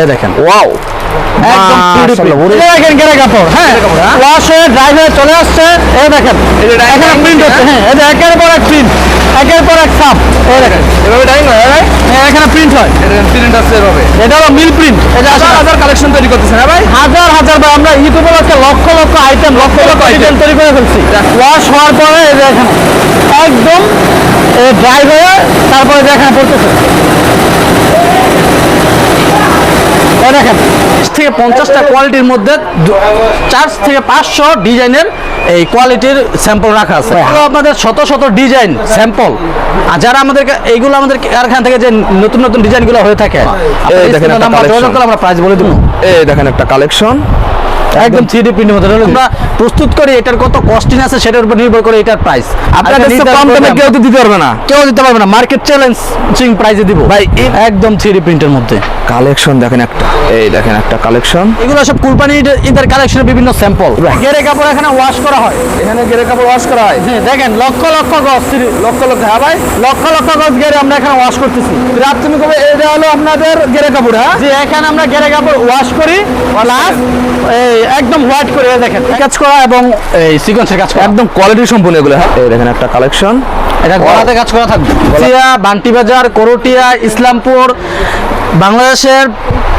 এই দেখেন। ওয়াও হ্যাঁ? হয়ে? হয়ে চলে আসছে। এই দেখেন এখানে প্রিন্ট হচ্ছে হ্যাঁ? এই একের পর এক প্রিন্ট একের পর এক ছাপ এই দেখেন। এভাবে ডাইং হয় হ্যাঁ, এখানে প্রিন্ট হয়। প্রিন্ট আছে এভাবে। এটা হলো মিল প্রিন্ট এটা হাজার হাজার কালেকশন তৈরি হ্যাঁ ভাই? হাজার হাজার আমরা ঈদ উপলক্ষে লক্ষ লক্ষ আইটেম লক্ষ লক্ষ আইটেম তৈরি করে ফেলছি। ওয়াশ হওয়ার পরে এই একদম ড্রাই হয়ে তারপরে এখানে পড়তেছে। দেখেন থেকে পঞ্চাশটা কোয়ালিটির মধ্যে চার থেকে পাঁচশো ডিজাইনের এই কোয়ালিটির স্যাম্পল রাখা আছে। আপনাদের শত শত ডিজাইন স্যাম্পল আর যারা আমাদের এইগুলো আমাদের কারখানা থেকে যে নতুন নতুন ডিজাইনগুলো হয়ে থাকে আমরা প্রাইস বলে দেবো। এই দেখেন একটা কালেকশন একদম থ্রি ডি প্রিন্টের মধ্যে আমরা প্রস্তুত করি এটার কত কস্টিং আছে সেটার উপর নির্ভর করে এটার প্রাইস আপনাদের তো কম দামে কেউ তো দিতে পারবে না। কেউ দিতে পারবে না। মার্কেট চ্যালেঞ্জিং প্রাইসে দিব। ভাই, একদম থ্রি ডি প্রিন্টের মধ্যে। কালেকশন দেখেন একটা। এই দেখেন একটা কালেকশন এগুলো সব কুরবানি ঈদের কালেকশনের বিভিন্ন স্যাম্পল গেরে কাপড় এখানে ওয়াশ করা হয়। এখানে গেরে কাপড় ওয়াশ করা হয়। হ্যাঁ দেখেন লক্ষ লক্ষ গজ লক্ষ লক্ষ হ্যাঁ ভাই লক্ষ লক্ষ গজ গেরে আমরা এখানে ওয়াশ করতেছি। কবে এটা হলো আপনাদের গেরে কাপড় হ্যাঁ? যে এখানে আমরা গেরে কাপড় ওয়াশ করি। প্লাস এই একদম হোয়াইট করে দেখেন কাজ করা এবং এই সিকোয়েন্সের কাজ করা। একদম কোয়ালিটি সম্পূর্ণ এগুলো হ্যাঁ। এই দেখেন একটা কালেকশন এটা গলাতে কাজ করা থাকবে। বান্টি বাজার করটিয়া ইসলামপুর বাংলাদেশের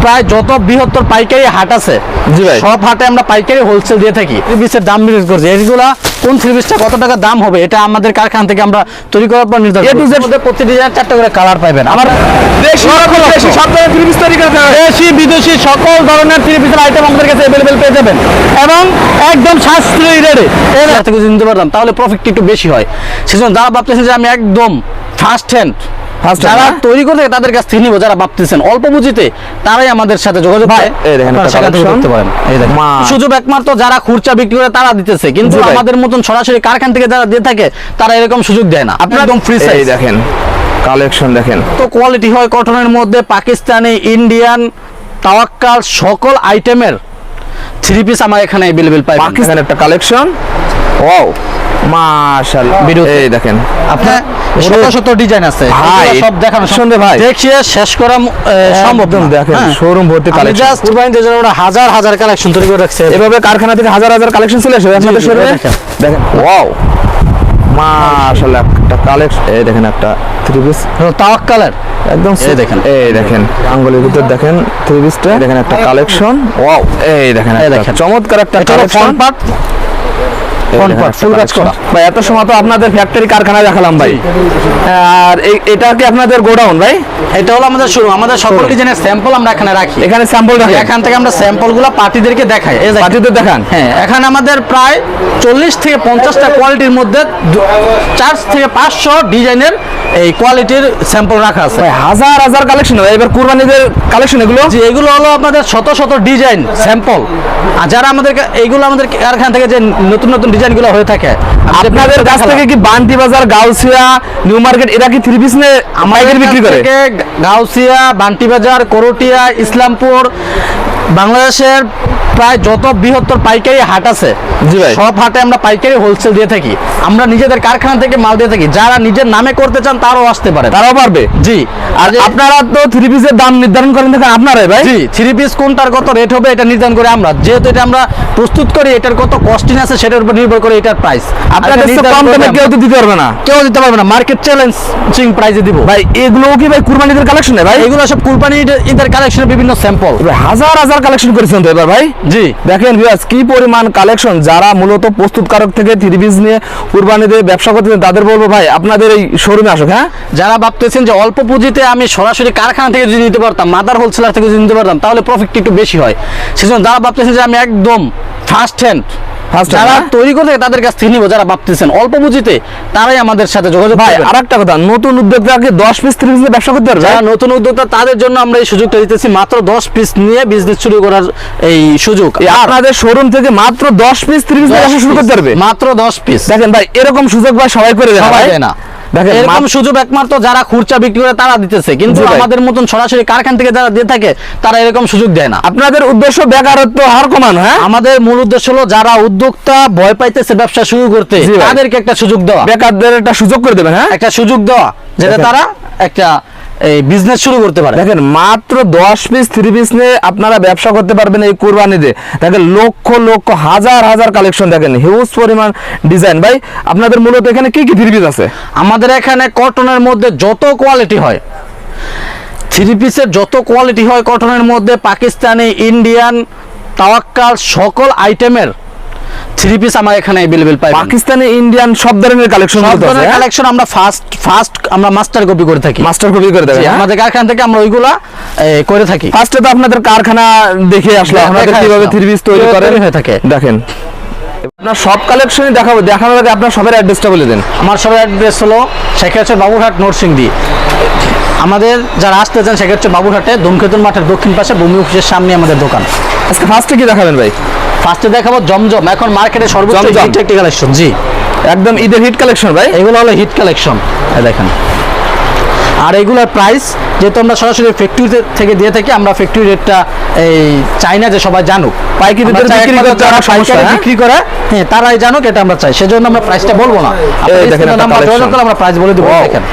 প্রায় যত বৃহত্তর পাইকারি হাট আছে জি ভাই। সব হাটে আমরা পাইকারি হোলসেল দিয়ে থাকি। থ্রিপিসের দাম বিক্রি করছি। এগুলা কোন থ্রিপিসটা কত টাকা দাম হবে এটা আমাদের কারখানা থেকে আমরা তৈরি করার পর নির্ধারণ এর মধ্যে প্রতি ডিজাইন চারটা করে কালার পাবেন আমার দেশি দেশি সব ধরনের থ্রি পিস তৈরি করতে দেশি বিদেশি সকল ধরনের থ্রি পিসের আইটেম আমাদের কাছে অ্যাভেলেবেল পেয়ে যাবেন। এবং একদম সাশ্রয়ী রেটে এর থেকে যদি নিতে পারতাম তাহলে প্রফিটটা একটু বেশি হয়। সেজন্য যারা ভাবতেছেন যে আমি একদম ফার্স্ট হ্যান্ড যারা? তৈরি করতে তাদের কাছ থেকে নিবো যারা ভাবতেছেন অল্প পুঁজিতে তারাই আমাদের সাথে যোগাযোগ করে। করতে পারেন। সুযোগ একমাত্র যারা খুরচা বিক্রি করে তারা দিতেছে। কিন্তু আমাদের মতন সরাসরি কারখানা থেকে যারা দিয়ে থাকে তারা এরকম সুযোগ দেয় না। আপনার একদম ফ্রি সাইজ দেখেন কালেকশন দেখেন। তো কোয়ালিটি হয় কটনের মধ্যে পাকিস্তানি ইন্ডিয়ান তাওয়াক্কাল সকল আইটেমের থ্রি পিস আমার এখানে অ্যাভেলেবেল পাই পাকিস্তান একটা কালেকশন ওয়াও এই দেখেন। আপনার শত শত ডিজাইন আছে। ভাই, এগুলো সব দেখানো শুনবে ভাই। দেখিয়ে শেষ করা সম্ভব দেখেন, হ্যাঁ। showroom ভর্তি জন্য ওরা হাজার হাজার কালেকশন তৈরি করে রাখছে। এভাবে কারখানা থেকে হাজার হাজার কালেকশন চলে আসবে আপনাদের শোরুমে দেখেন। দেখেন ওয়াও মাশাআল্লাহ একটা কালেকশন এই দেখেন একটা থ্রি পিস তাওয়াক্কালের। একদম এই দেখেন। এই দেখেন আঙ্গুলের ভিতর দেখেন থ্রি পিসটা দেখেন একটা কালেকশন ওয়াও এই দেখেন এই একটা দেখেন। চমৎকার একটা কালেকশন কাজ করা। ভাই এত সময় তো আপনাদের ফ্যাক্টরি কারখানা দেখালাম ভাই। আর এটা কি আপনাদের গোডাউন ভাই? এটা হলো আমাদের শুরু আমাদের সকল ডিজাইনের স্যাম্পল আমরা এখানে রাখি। এখানে স্যাম্পল রাখেন? এখান থেকে আমরা স্যাম্পলগুলো পার্টিদেরকে দেখাই। পার্টিদের দেখান? হ্যাঁ এখানে আমাদের প্রায় চল্লিশ থেকে পঞ্চাশটা কোয়ালিটির মধ্যে চার থেকে পাঁচশো ডিজাইনের এই কোয়ালিটির স্যাম্পল রাখা আছে। হাজার হাজার কালেকশন এবার কুরবানিদের কালেকশন এগুলো? যে এগুলো হলো আমাদের শত শত ডিজাইন স্যাম্পল আর যারা আমাদের এইগুলো আমাদের কারখানা থেকে যে নতুন নতুন ডিজাইনগুলো হয়ে থাকে। আপনাদের কাছ থেকে কি বান্টি বাজার গাউসিয়া নিউ মার্কেট এরা কি থ্রি পিস নিয়ে আমাদের বিক্রি করে? গাউসিয়া বান্টি বাজার করটিয়া ইসলামপুর বাংলাদেশের প্রায় যত বৃহত্তর পাইকারি হাট আছে জি ভাই। সব হাটে আমরা পাইকারি হোলসেল দিয়ে থাকি। আমরা নিজেদের কারখানা থেকে মাল দিয়ে থাকি। যারা নিজের নামে করতে চান তারাও আসতে পারে। তারাও পারবে। জি। আর আপনারা তো থ্রি পিসের দাম নির্ধারণ করেন দেখেন আপনারাই ভাই। জি থ্রি পিস কোনটার কত রেট হবে এটা নির্ধারণ করে আমরা। যেহেতু এটা আমরা প্রস্তুত করি এটার কত কস্টিং আছে সেটার উপর নির্ভর করে এটার প্রাইস আপনাদের কম দামে কেউ তো দিতে পারবে না। কেউ দিতে পারবে না। মার্কেট চ্যালেঞ্জিং প্রাইসে দিব। ভাই এগুলো কি ভাই কুরবানিদের কালেকশন ভাই? এগুলো সব কুরবানি ঈদের- ঈদের কালেকশনের বিভিন্ন স্যাম্পল হাজার হাজার কালেকশন করেছেন তো এবার ভাই। জি। দেখেন ভিউয়ার্স কি পরিমাণ কালেকশন যারা মূলত প্রস্তুতকারক থেকে থ্রি পিস নিয়ে কুরবানিতে ব্যবসা করতেছেন তাদের বলব ভাই আপনাদের এই শোরুমে আসুক হ্যাঁ? যারা ভাবতেছেন যে অল্প পুঁজিতে আমি সরাসরি কারখানা থেকে যদি নিতে পারতাম মাদার হোলসেলার থেকে যদি নিতে পারতাম তাহলে প্রফিটটা একটু বেশি হয়। সেজন্য যারা ভাবতেছেন যে আমি একদম ফার্স্ট হ্যান্ড যারা? তৈরি করে তাদের কাছ থেকে নিবো যারা ভাবতেছেন। অল্প পুঁজিতে তারাই আমাদের সাথে যোগাযোগ ভাই আর একটা কথা নতুন উদ্যোক্তাকে দশ পিস ত্রিশ পিস ব্যবসা করতে পারবে যারা নতুন উদ্যোক্তা তাদের জন্য আমরা এই সুযোগটা দিতেছি মাত্র দশ পিস নিয়ে বিজনেস শুরু করার এই সুযোগ। আপনাদের শোরুম থেকে মাত্র দশ পিস ত্রিশ পিস ব্যবসা শুরু করতে পারবে? মাত্র দশ পিস দেখেন ভাই এরকম সুযোগ ভাই সবাই করে দেয় না। দেখেন এরকম সুযোগ একমাত্র যারা খুরচা বিক্রি করে তারা দিতেছে। কিন্তু আমাদের মতন সরাসরি কারখানা থেকে যারা দিয়ে থাকে তারা এরকম সুযোগ দেয় না। আপনাদের উদ্দেশ্য বেকারত্ব হার কমানো হ্যাঁ? আমাদের মূল উদ্দেশ্য হলো যারা উদ্যোক্তা ভয় পাইতেছে ব্যবসা শুরু করতে তাদেরকে একটা সুযোগ দেওয়া। বেকারদের একটা সুযোগ করে দেবেন হ্যাঁ? একটা সুযোগ দেওয়া যেটা তারা একটা বিজনেস শুরু করতে পারে। দেখেন মাত্র দশ পিস থ্রি পিস নিয়ে আপনারা ব্যবসা করতে পারবেন এই কুরবানিতে। দেখেন লক্ষ লক্ষ হাজার হাজার কালেকশন দেখেন হিউজ পরিমাণ ডিজাইন ভাই আপনাদের মূলত এখানে কি কি থ্রি পিস আছে? আমাদের এখানে কটনের মধ্যে যত কোয়ালিটি হয় থ্রি পিসের যত কোয়ালিটি হয় কটনের মধ্যে পাকিস্তানি ইন্ডিয়ান তাওয়াক্কাল সকল আইটেমের থ্রি পিস আমার এখানে পাই পাকিস্তানি ইন্ডিয়ান সব ধরনের কালেকশন সব ধরনের কালেকশন আমরা ফার্স্ট ফার্স্ট আমরা মাস্টার কপি করে থাকি। মাস্টার কপি করে দেবেন হ্যাঁ? আমাদের কারখানা থেকে আমরা ওইগুলা করে থাকি। ফার্স্টে তো আপনাদের কারখানা দেখে আপনাদের কীভাবে থ্রি পিস তৈরি কীভাবে করে তৈরি হয়ে থাকে। দেখেন। আপনার সব কালেকশনই দেখাবো দেখানোর আগে আপনার সবের অ্যাড্রেসটা বলে দেন। আমার সবার অ্যাড্রেস হলো শেখাচ্ছে বাবুরহাট নরসিংদী। আমাদের যারা আসতে চান সেক্ষেত্রে বাবুরহাটে ধূমকেতুন মাঠের দক্ষিণ পাশে ভূমি অফিসের সামনে আমাদের দোকান। আজকে ফার্স্টে কি দেখাবেন ভাই? ফার্স্টে দেখাবো জমজম। এখন মার্কেটে সর্বোচ্চ হিট একটি কালেকশন জি। একদম ঈদের হিট কালেকশন ভাই। এগুলো হলো হিট কালেকশন দেখেন। আর এগুলোর প্রাইস যেহেতু আমরা সরাসরি ফ্যাক্টরি থেকে দিয়ে থাকি আমরা ফ্যাক্টরি রেটটা এই চাই না যে সবাই জানুক। পাইকারি বিক্রি হ্যাঁ? বিক্রি করে হ্যাঁ তারাই জানুক এটা আমরা চাই। সেজন্য আমরা প্রাইসটা বলব না। এই দেখেন আমরা প্রাইস বলে দেবো. দেখেন।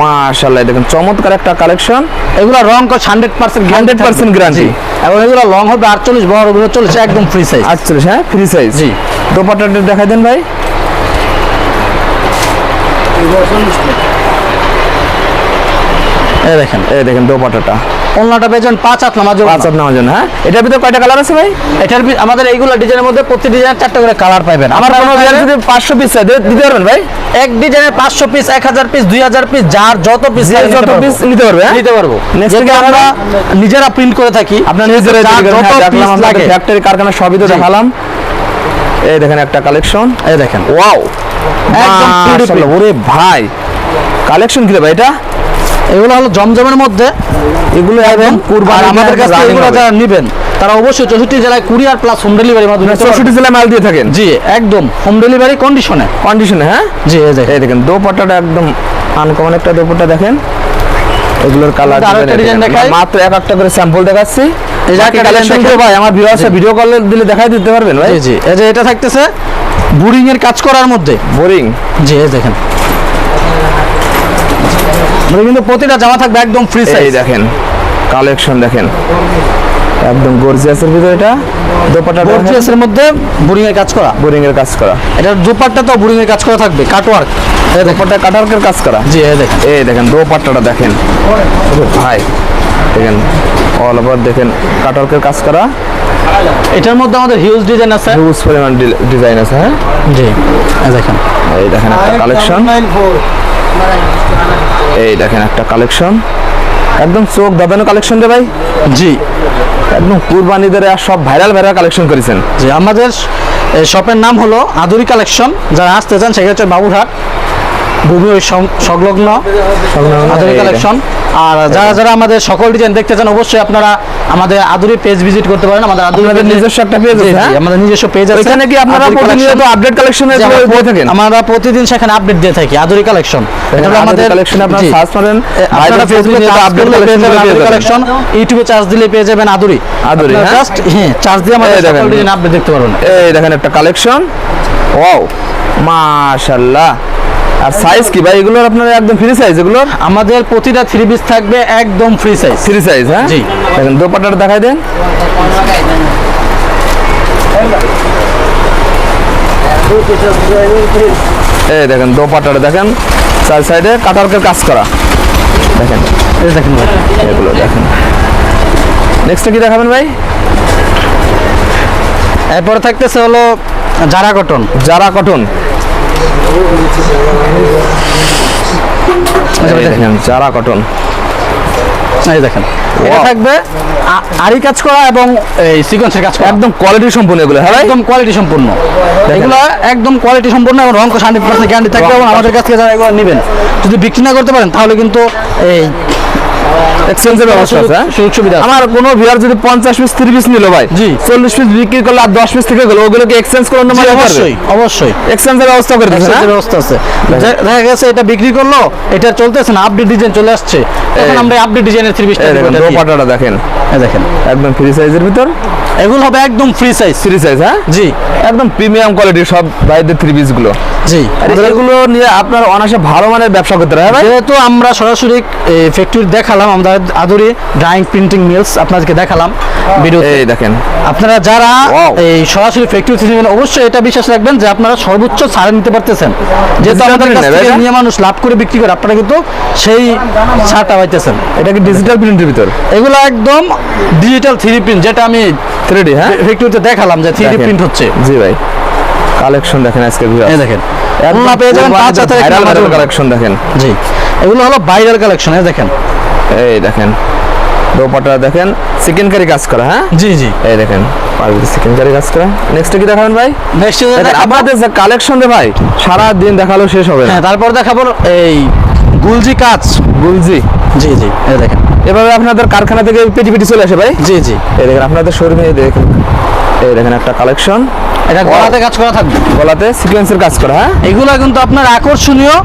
মাশাআল্লাহ দেখেন চমৎকার একটা কালেকশন। এগুলো রং কস হান্ড্রেড পার্সেন্ট 100% গ্যারান্টি এবং এগুলো লং হবে আটচল্লিশ বড় হবে চল্লিশ একদম ফ্রি সাইজ আটচল্লিশ হ্যাঁ? ফ্রি সাইজ জি। দোপাট্টাটা দেখাই দেন ভাই। এই দেখেন। এই দেখেন দোপাট্টাটা। পেয়েছেন পাঁচ হাত নামাজ পাঁচ হাত জন্য হ্যাঁ? এটার ভিতরে কয়টা কালার আছে ভাই? এটার আমাদের এইগুলো ডিজাইনের মধ্যে প্রতি ডিজাইনের চারটে করে কালার পাবেন আমার কোনো যদি পাঁচশো পিস চাই দিতে পারবেন ভাই? এক ডিজাইনের পাঁচশো পিস এক হাজার পিস দুই হাজার পিস যার যত পিস যত পিস নিতে পারবে হ্যাঁ? নিতে পারব। আমরা নিজেরা প্রিন্ট করে থাকি আপনার নিজেরাই যার যত আপনাদের লাগে। ফ্যাক্টরি কারখানা সবই তো দেখালাম। এই দেখেন একটা কালেকশন এই দেখেন। ওয়াও একদম ওরে ভাই। কালেকশন কি রে ভাই এটা? এগুলো হলো জমজমের মধ্যে এগুলো আর কুরবানি আমাদের কাছে এগুলো যারা নেবেন তারা অবশ্যই চৌষট্টি জেলায় কুরিয়ার প্লাস হোম ডেলিভারি মাধ্যমে পারবেন। চৌষট্টি জেলায় মাল দিয়ে থাকেন? জি একদম হোম ডেলিভারি কন্ডিশনে কন্ডিশনে হ্যাঁ? জি এই দেখেন দোপাট্টাটা একদম আনকমন একটা দোপাট্টা দেখেন। এগুলোর কালার design দেখাই। মাত্র এক একটা করে স্যাম্পল দেখাচ্ছি। এই যে কালেকশন ভাই আমার ভিউয়ার্সে ভিডিও কল দিলে দেখাই দিতে পারবেন ভাই। জি জি এই যে এটা থাকতেছে বুরিং এর কাজ করার মধ্যে। বোরিং। জি দেখেন। মানে কিন্তু প্রতিটা জামা থাকবে একদম ফ্রি এই সাইজ দেখেন কালেকশন দেখেন। একদম গর্জিয়াসের ভিতরে এটা। দোপাট্টাটা গর্জিয়াস এর মধ্যে বুরিং এর কাজ করা। বোরিং এর কাজ করা। এটার দুপাট্টা তো বুরিং এর কাজ করা থাকবে কাটওয়ার্ক দোপাট্টা কাটারকের কাজ করা। জি এই দেখেন। এই দেখেন দোপাট্টাটা দেখেন। ভাই দেখেন অল ওভার দেখেন কাটারকের কাজ করা। এটার মধ্যে আমাদের হিউজ ডিজাইন আছে। হিউজ পরিমাণ ডিজাইন আছে হ্যাঁ? জি এই দেখেন। এই দেখেন একটা কালেকশন এই দেখেন একটা কালেকশন একদম চোখ দাদানো কালেকশন রে ভাই। জি। একদম কুরবানিদের আর সব ভাইরাল ভাইরাল কালেকশন করেছেন। জি আমাদের শপের নাম হলো আদুরি কালেকশন যারা আসতে চান সেক্ষেত্রে বাবুরহাট। ভূমি ওই সংলগ্ন আদুরি কালেকশন আর যারা যারা আমাদের সকল ডিজাইন দেখতে চান অবশ্যই আপনারা আমাদের আদুরি পেজ ভিজিট করতে পারেন আমাদের আদুরি নিজস্ব একটা page জি, আছে, হ্যাঁ? আমাদের নিজস্ব পেজ আছে। ওইখানে কি আপনারা প্রতিনিয়ত আপডেট কালেকশন দিয়ে থাকেন? আমরা প্রতিদিন সেখানে আপডেট দিয়ে থাকি আদুরি কালেকশন এটা আমাদের কালেকশন আপনারা সার্চ করেন আপনারা ফেসবুকে পেয়ে যাবেন কালেকশন ইউটিউবে চার্জ দিলে পেয়ে যাবেন আদুরি। আদুরি, হ্যাঁ? জাস্ট হ্যাঁ চার্জ দিয়ে আমাদের দেখেন। আপডেট দেখতে পারবেন। এই দেখেন একটা কালেকশন ওয়াও মাশাআল্লাহ আর সাইজ কি ভাই? এগুলোর আপনার একদম ফ্রি সাইজ এগুলোর? আমাদের প্রতিটা থ্রি পিস থাকবে একদম ফ্রি সাইজ ফ্রি সাইজ হ্যাঁ? জি। দেখেন দোপাট্টাটা দেখাই দেন। এই দেখেন দোপাট্টাটা দেখেন চার সাইডে কাটারকের কাজ করা। দেখেন এই দেখেন ভাই। এগুলো দেখেন। নেক্সটে কি দেখাবেন ভাই? এরপরে থাকতেছে হলো জারা কটন যারা কটন এই কটন। এই দেখেন। এটা থাকবে আরি কাজ করা এবং এই সিকোয়েন্সের কাজ করা। একদম কোয়ালিটি সম্পূর্ণ এগুলো হ্যাঁ একদম কোয়ালিটি সম্পূর্ণ। এগুলো একদম কোয়ালিটি সম্পূর্ণ এবং রং হান্ড্রেড পার্সেন্ট গ্যারান্টি থাকবে এবং আমাদের কাছ থেকে যারা এগুলো নেবেন যদি বিক্রি না করতে পারেন তাহলে কিন্তু এই এক্সচেঞ্জের ব্যবস্থা আছে হ্যাঁ? সুযোগ সুবিধা আমার কোনো ভিউয়ার যদি পঞ্চাশ পিস তিরিশ পিস নিল ভাই জি। চল্লিশ পিস বিক্রি করলে আর দশ পিস থেকে গেলো ওগুলোকে এক্সচেঞ্জ অবশ্যই অবশ্যই। এক্সচেঞ্জের ব্যবস্থা করে এক্সচেঞ্জের ব্যবস্থা আছে। দেখা গেছে এটা বিক্রি করল এটা চলতেছে না আপডেট ডিজাইন চলে আসছে। তখন আমরা আপডেট ডিজাইনের পিসটা দেখেন দোপাটাটা দেখেন। দেখেন। একদম ফ্রি সাইজের ভিতর? এগুলো হবে একদম ফ্রি সাইজ ফ্রি সাইজ হ্যাঁ? জি। একদম প্রিমিয়াম কোয়ালিটির সব ভাইদের থ্রি পিসগুলো। জি। এগুলো নিয়ে আপনার অনায়াসে ভালো মানের ব্যবসা করতে পারে হ্যাঁ যেহেতু আমরা সরাসরি ফ্যাক্টরি দেখালাম আদরি ড্রাইং প্রিন্টিং মিলস আপনাদেরকে দেখালাম এই দেখেন। আপনারা যারা এই সরাসরি ফ্যাক্টরি থেকে অবশ্যই এটা বিশ্বাস রাখবেন যে আপনারা সর্বোচ্চ ছাড় নিতে পারতেছেন। যেহেতু আমাদের কাছ থেকে নিয়ে মানুষ লাভ করে বিক্রি করে আপনারা কিন্তু সেই ছাড়টা পাইতেছেন। এটা কি ডিজিটাল প্রিন্টের ভিতর? এগুলো একদম ডিজিটাল থ্রি প্রিন্ট যেটা আমি থ্রি ডি হ্যাঁ? ফ্যাক্টরিতে দেখালাম যে থ্রি। প্রিন্ট হচ্ছে। জি ভাই। কালেকশন দেখেন আজকে এই দেখেন। খুলনা পেয়ে যাবেন পাঁচ হাজার কালেকশন দেখেন। জি। এগুলো হলো বাইরের কালেকশন এই দেখেন। এই দেখেন দোপাটা দেখেন চিকেন কারি কাজ করা হ্যাঁ? জি জি। এই দেখেন পারবিতে চিকেন কারি। কাজ করা নেক্সট কি দেখাবেন ভাই? নেক্সট দেখেন, আপনাদের যে কালেকশন রে ভাই সারা দিন দেখাল শেষ হবে না। হ্যাঁ তারপর দেখাবো এই গুলজি কাজ বুলজি জি জি এই দেখেন। এভাবে আপনাদের কারখানা থেকে পেটি পেটি চলে আসে ভাই? জি জি। এই দেখেন আপনাদের শোরুমে দেখেন। এই দেখেন একটা কালেকশন এটা গলাতে কাজ করা থাকবে। গলাতে সিকোয়েন্সের কাজ করা হ্যাঁ? এগুলো কিন্তু আপনার আকর্ষণীয়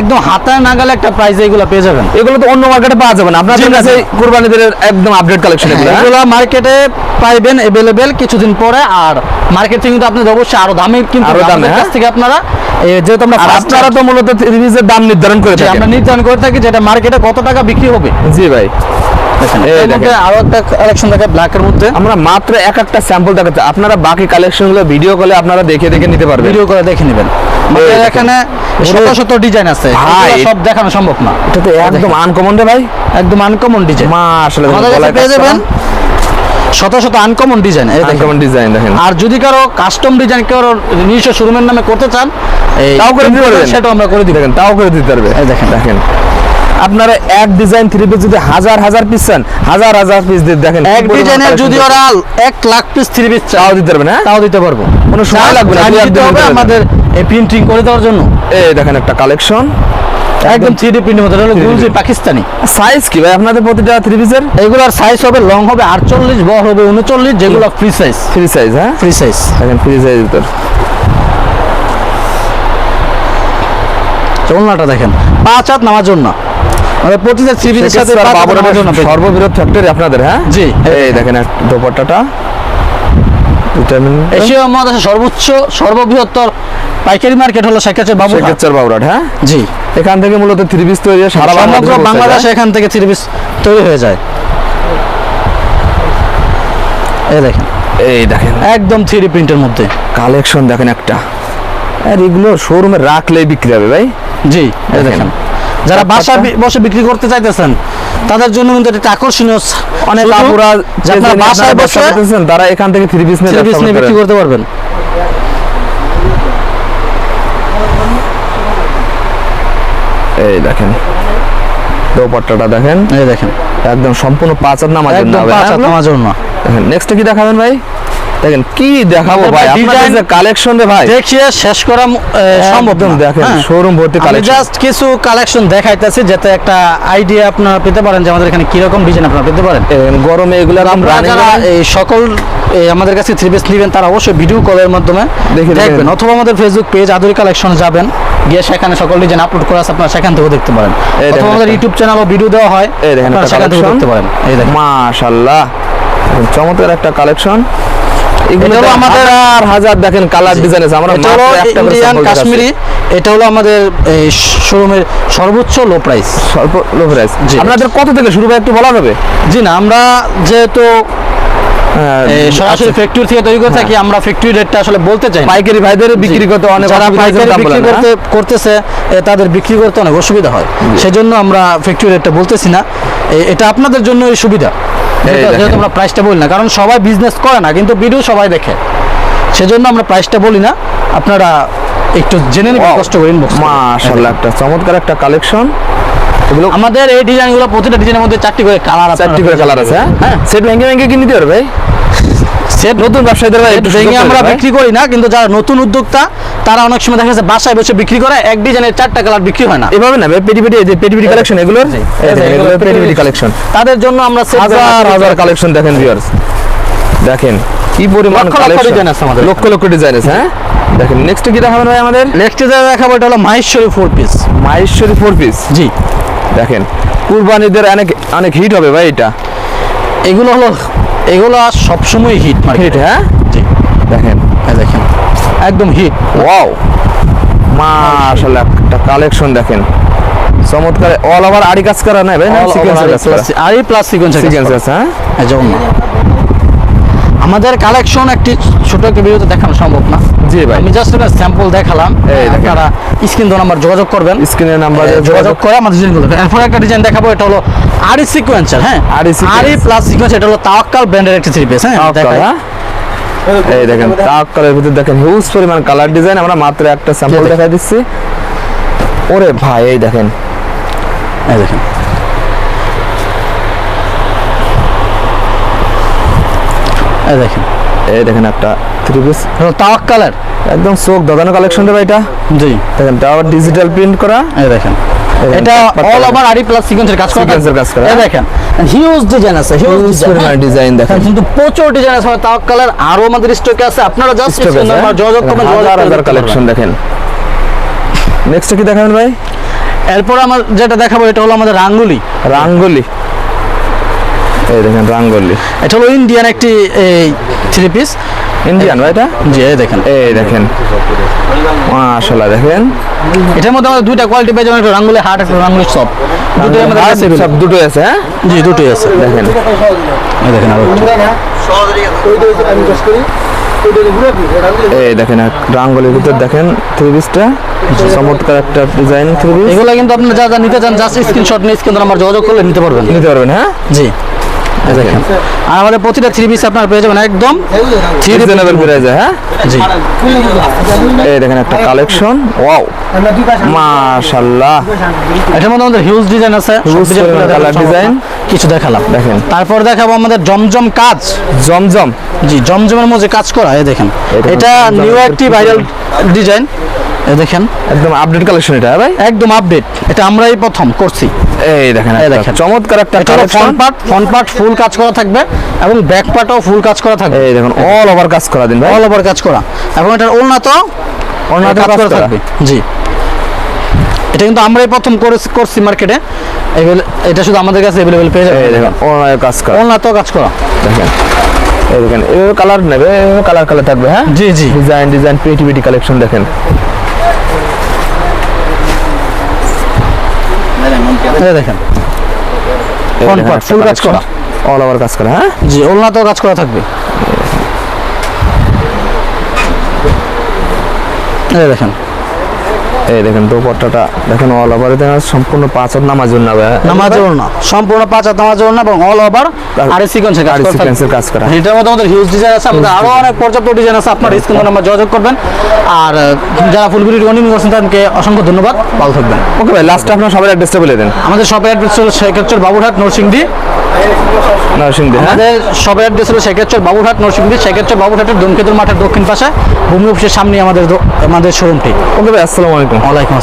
একদম হাতায় নাগালে একটা প্রাইসে এগুলো পেয়ে যাবেন। এগুলো তো অন্য মার্কেটে পাওয়া যাবে না। আপনাদের কাছে। কুরবানিদের একদম আপডেট কালেকশন এগুলো হ্যাঁ? এগুলো মার্কেটে পাইবেন এভেলেবেল কিছুদিন পরে। আর মার্কেট থেকে কিন্তু আপনাদের অবশ্যই আরও দামে কিন্তু আরও দামে, কাছ হ্যাঁ? থেকে আপনারা যেহেতু আমরা আপনারা তো মূলত রিলিজের দাম নির্ধারণ করে যে থাকেন। আমরা নির্ধারণ করে থাকি যেটা মার্কেটে কত টাকা বিক্রি হবে। জি ভাই। দেখেন এই দেখেন। আরও একটা কালেকশন দেখে ব্ল্যাকের মধ্যে। আমরা মাত্র এক একটা স্যাম্পল দেখাচ্ছি। আপনারা বাকি কালেকশন ভিডিও কলে আপনারা দেখে দেখে নিতে পারবেন। ভিডিও করে দেখে নেবেন। এখানে শত শত ডিজাইন আছে। সব দেখানো সম্ভব না। এটা তো একদম আনকমন রে ভাই। একদম আনকমন ডিজাইন মা আসলে আমাদের কাছে পেয়ে যাবেন শত শত আনকমন ডিজাইন দেখেন। আনকমন ডিজাইন দেখেন। আর যদি কারও কাস্টম ডিজাইন কেউ নিজস্ব শোরুমের নামে করতে চান তাও করে দিতে পারবেন সেটাও আমরা করে দিব। দেখেন তাও করে দিতে পারবে। এই দেখেন। দেখেন। আপনারা এক ডিজাইন থ্রি পিস যদি হাজার হাজার পিস চান হাজার হাজার পিস দিয়ে দেখেন এক ডিজাইনের যদি ওরা এক লাখ পিস থ্রি পিস তাও দিতে পারবেন হ্যাঁ? তাও দিতে পারব। কোনো সময় লাগবে না, আমাদের এই প্রিন্টিং করে দেওয়ার জন্য। এই দেখেন একটা কালেকশন একদম থ্রি ডি প্রিন্টের এটা হলো গুলজি পাকিস্তানি। সাইজ কি ভাই? আপনাদের প্রতিটা থ্রি পিসের এগুলোর সাইজ হবে লং হবে আটচল্লিশ বড় হবে উনচল্লিশ যেগুলো ফ্রি সাইজ ফ্রি সাইজ হ্যাঁ? ফ্রি সাইজ দেখেন ফ্রি সাইজ ভিতর। চলনাটা দেখেন। পাঁচ হাত নামার জন্য। মানে প্রতিটা পিসের সাথে। সর্ববৃহৎ ফ্যাক্টরি আপনাদের হ্যাঁ? জি। এই দেখেন দোপাট্টাটা। ভিটামিন এশিয়া মহাদেশের সর্বোচ্চ সর্ববৃহত্তর পাইকারি মার্কেট হলো সেক্ষেত্রে বাবু সেক্ষেত্রে বাবুরাট হ্যাঁ? জি। এখান থেকে মূলত থ্রি পিস তৈরি হয় সারা সমগ্র বাংলাদেশে বাংলাদেশ। এখান থেকে থ্রি পিস তৈরি হয়ে যায়। এই দেখেন। এই দেখেন। একদম থ্রি প্রিন্টের মধ্যে। কালেকশন দেখেন একটা। আর এগুলো শোরুমে রাখলেই বিক্রি হবে ভাই। জি দেখেন। যারা বাসা বসে বিক্রি করতে চাইতেছেন তাদের জন্য কিন্তু এটা আকর্ষণীয় অনেক আপুরা যে বাসায় বসে তারা এখান থেকে থ্রি পিস নিয়ে বিক্রি করতে পারবেন। এই দেখেন দোপাট্টাটা দেখেন। এই দেখেন। একদম সম্পূর্ণ পাঁচ হাত নামার জন্য একদম হ্যাঁ, এগুলো? নামার জন্য দেখেন নেক্সট কি দেখাবেন ভাই? দেখেন কি দেখাবো ভাই? আপনাদের কালেকশন রে ভাই। দেখিয়ে শেষ করা সম্ভব না, দেখেন হ্যাঁ। শোরুম ভর্তি কালেকশন জাস্ট কিছু কালেকশন দেখাইতেছি যাতে একটা আইডিয়া আপনারা পেতে পারেন যে আমাদের এখানে কীরকম ডিজাইন আপনারা পেতে পারেন। গরমে এগুলো যারা এই সকল আমাদের কাছে থ্রি পিস নেবেন তারা অবশ্যই ভিডিও কলের মাধ্যমে দেখবেন। অথবা আমাদের ফেসবুক পেজ আদুরি কালেকশন যাবেন। গিয়ে সেখানে সকল ডিজাইন আপলোড করা আছে আপনারা সেখান থেকেও দেখতে পারেন। অথবা আমাদের ইউটিউব চ্যানেলও ভিডিও দেওয়া হয় সেখান থেকেও দেখতে পারেন। এই দেখেন। মাশাআল্লাহ চমৎকার একটা কালেকশন এগুলো আমাদের- হাজার হাজার দেখেন কালার ডিজাইন আছে। আমরা ইন্ডিয়ান কাশ্মীরি এটা হলো আমাদের এই শোরুমের সর্বোচ্চ লো প্রাইস লো প্রাইস। আপনাদের কত থেকে শুরু ভাই একটু বলা যাবে? জি না আমরা যেহেতু হ্যাঁ, সরাসরি আচ্ছা। ফ্যাক্টরি থেকে তৈরি করে থাকি আমরা ফ্যাক্টরি রেটটা আসলে বলতে চাই পাইকারি ভাইদের বিক্রি করতে অনেক যারা পাইকারি বিক্রি করতে হ্যাঁ? করতেছে তাদের বিক্রি করতে অনেক অসুবিধা হয়। সেজন্য আমরা ফ্যাক্টরি রেটটা বলতেছি না। এটা আপনাদের জন্য সুবিধা। যেহেতু আমরা প্রাইসটা বলি না কারণ সবাই বিজনেস করে না কিন্তু ভিডিও সবাই দেখে। সেজন্য আমরা প্রাইসটা বলি না। আপনারা একটু জেনে নেবেন কষ্ট করে ইনবক্স মাশাআল্লাহ একটা চমৎকার একটা কালেকশন এগুলো আমাদের এই ডিজাইনগুলো প্রতিটা ডিজাইনের মধ্যে চারটি করে কালার আছে চারটি করে কালার আছে হ্যাঁ? সেট ভেঙে ভেঙে কি নিতে পারবে ভাই? সেট নতুন ব্যবসায়ীদের ভেঙে আমরা বিক্রি করি না কিন্তু যারা নতুন উদ্যোক্তা তারা অনেক সময় দেখা যাচ্ছে বাসায় বসে বিক্রি করে এক ডিজাইনের চারটা কালার বিক্রি হয় না। এভাবে না পেটি পেটি এই যে পেটি পেটি কালেকশন এগুলোর? পেটি পেটি কালেকশন তাদের জন্য আমরা হাজার হাজার কালেকশন দেখেন ভিউয়ার্স দেখেন কি পরিমাণ কালেকশন আছে আমাদের লক্ষ লক্ষ ডিজাইন আছে। হ্যাঁ? দেখেন নেক্সট কি দেখাবেন ভাই আমাদের? নেক্সট যে দেখাবো এটা হলো Maheshwari four piece Maheshwari four piece জি। দেখেন কুরবানিদের অনেক অনেক হিট হবে ভাই এটা। এগুলো হলো এগুলো সবসময় হিট হিট মার্কেট হ্যাঁ? জি। দেখেন হ্যাঁ দেখেন। একদম হিট ওয়াও মাশাআল্লাহ একটা কালেকশন দেখেন। চমৎকার অল ওভার আড়ি কাজ করা নাই ভাই করা? আর এই প্লাস সিকোয়েন্স সিকোয়েন্স আছে হ্যাঁ? এই যে অন্য। আমাদের কালেকশন একটি ছোট একটা ভিডিওতে দেখানো সম্ভব না। জি ভাই। আমি জাস্ট একটা স্যাম্পল দেখালাম। আপনারা স্ক্রিন তো নাম্বার যোগাযোগ করবেন। স্ক্রিনের নাম্বার যোগাযোগ করে আমাদের ডিজাইনগুলো এরপর একটা ডিজাইন দেখাবো এটা হলো আরি সিকোয়েন্সার হ্যাঁ? আরি। আরি প্লাস সিকোয়েন্স এটা হলো তাওয়াক্কাল ব্র্যান্ডের একটি থ্রি পিস হ্যাঁ? দেখাই। হ্যাঁ? এই দেখেন তাক কালার ভিতরে দেখেন হিউজ পরিমাণ কালার ডিজাইন আমরা মাত্র একটা স্যাম্পল দেখাই দিচ্ছি। ওরে ভাই এই দেখেন। এই দেখেন। দেখেন। এই দেখেন একটা থ্রি পিস এটা হলো তাওয়াক্কালের একদম চোখ দাদানো কালেকশন রে ভাইটা জি। দেখেন তাও ডিজিটাল প্রিন্ট করা। এই দেখেন। এটা অল। ওভার আরি প্লাস সিকোয়েন্সের কাজ করা। কাজ করা, এই? দেখেন হিউজ ডিজাইন আছে হিউজ হিউজ ডিজাইন দেখেন। কিন্তু প্রচুর ডিজাইন আছে তাওয়াক্কালের আরও আমাদের স্টকে আছে। আপনারা জাস্ট? যোগাযোগ করবেন যোগাযোগ দেখতে কালেকশন দেখেন। নেক্সট কি দেখাবেন ভাই? এরপর আমার যেটা দেখাবো এটা হলো আমাদের রাঙ্গুলি। রাঙ্গলি। এই দেখেন রাঙ্গলি। এটা হলো ইন্ডিয়ান একটি এই থ্রি পিস ইন্ডিয়ান এটা? জি এই দেখেন। এই দেখেন। মাশাআল্লাহ দেখেন। এটার মধ্যে আমাদের দুইটা কোয়ালিটি পেয়ে যাবেন একটা রাঙ্গুলি হার্ট একটা রাঙ্গুলি সব দুটোই আমাদের কাছে সব দুটো আছে হ্যাঁ? জি দুটোই আছে। দেখেন। এই দেখেন আরও এই দেখেন রাঙ্গলির ভিতর দেখেন থ্রি পিসটা চমৎকার একটা ডিজাইন থ্রি পিস এগুলো কিন্তু আপনারা যা যা নিতে চান জাস্ট স্ক্রিনশট নিয়ে স্ক্রিন আমার যোগাযোগ করলে নিতে পারবেন। নিতে পারবেন হ্যাঁ? জি। দেখেন। আর আমাদের প্রতিটা থ্রি পিস আপনার পেয়ে যাবেন একদম থ্রি রিজনেবল প্রাইসে হ্যাঁ? জি। এই দেখেন একটা কালেকশন ওয়াও মাশাআল্লাহ। এটার মধ্যে আমাদের হিউজ ডিজাইন আছে। Design। কিছু দেখালাম। দেখেন। তারপর দেখাবো আমাদের জমজম কাজ। জমজম। জি জমজমের মধ্যে কাজ করা এই দেখেন। এটা নিউ একটি ভাইরাল ডিজাইন দেখেন। একদম আপডেট কালেকশন এটা হ্যাঁ ভাই? একদম আপডেট এটা আমরাই প্রথম করছি। এই দেখেন এই দেখেন। চমৎকার একটা collection part front part full কাজ করা থাকবে এবং ব্যাক পার্টও ফুল কাজ করা থাকবে। এই দেখুন অল ওভার কাজ করা দিন ভাই। অল ওভার কাজ করা। এবং এটার ওড়না তো ওড়নাতেও কাজ করা। থাকবে। জি। এটা কিন্তু আমরাই প্রথম করেছি মার্কেটে এটা শুধু আমাদের কাছে অ্যাভেলেবেল পেয়ে যাবে দেখেন ওড়নায় কাজ করা। ওড়না তো কাজ করা। দেখেন এই দেখেন এভাবে কালার নেবে কালার কালার থাকবে হ্যাঁ? জি জি। ডিজাইন ডিজাইন ক্রিয়েটিভিটি কালেকশন দেখেন। দেখেন। part, কাজ করা। অল ওভার কাজ করা হ্যাঁ? জি ওড়না তো কাজ করা থাকবে। দেখেন। এই দেখেন দোপাট্টাটা দেখেন অল ওভার সম্পূর্ণ পাঁচ হাত নামাজ জন্য হবে হ্যাঁ? নামাজ ওড়না সম্পূর্ণ পাঁচ হাত নামাজ ওড়না এবং অল ওভার আর সিকোয়েন্সের কাজ আরি করা কাজ করা। এটার মধ্যে আমাদের হিউজ ডিজাইন আছে আমাদের আরও অনেক পর্যাপ্ত ডিজাইন আছে আপনার স্ক্রিন নাম্বার যোগাযোগ করবেন। আর যারা ফুল ভিডিও কন্টিনিউ করছেন তাদেরকে অসংখ্য ধন্যবাদ। ভালো থাকবেন। ওকে ভাই লাস্টে আপনার সবার অ্যাড্রেসটা বলে দেন। আমাদের শপের অ্যাড্রেস হলো শেখেরচর বাবুরহাট নরসিংদী। নরসিংদী হ্যাঁ? আমাদের শপের অ্যাড্রেস হলো শেখেরচর বাবুরহাট নরসিংদী শেখেরচর বাবুরহাটের মাঠের দক্ষিণ পাশে। ভূমি অফিসের সামনে আমাদের আমাদের শোরুমটি ওকে ভাই আসসালামু আলাইকুম। ওয়ালাইকুম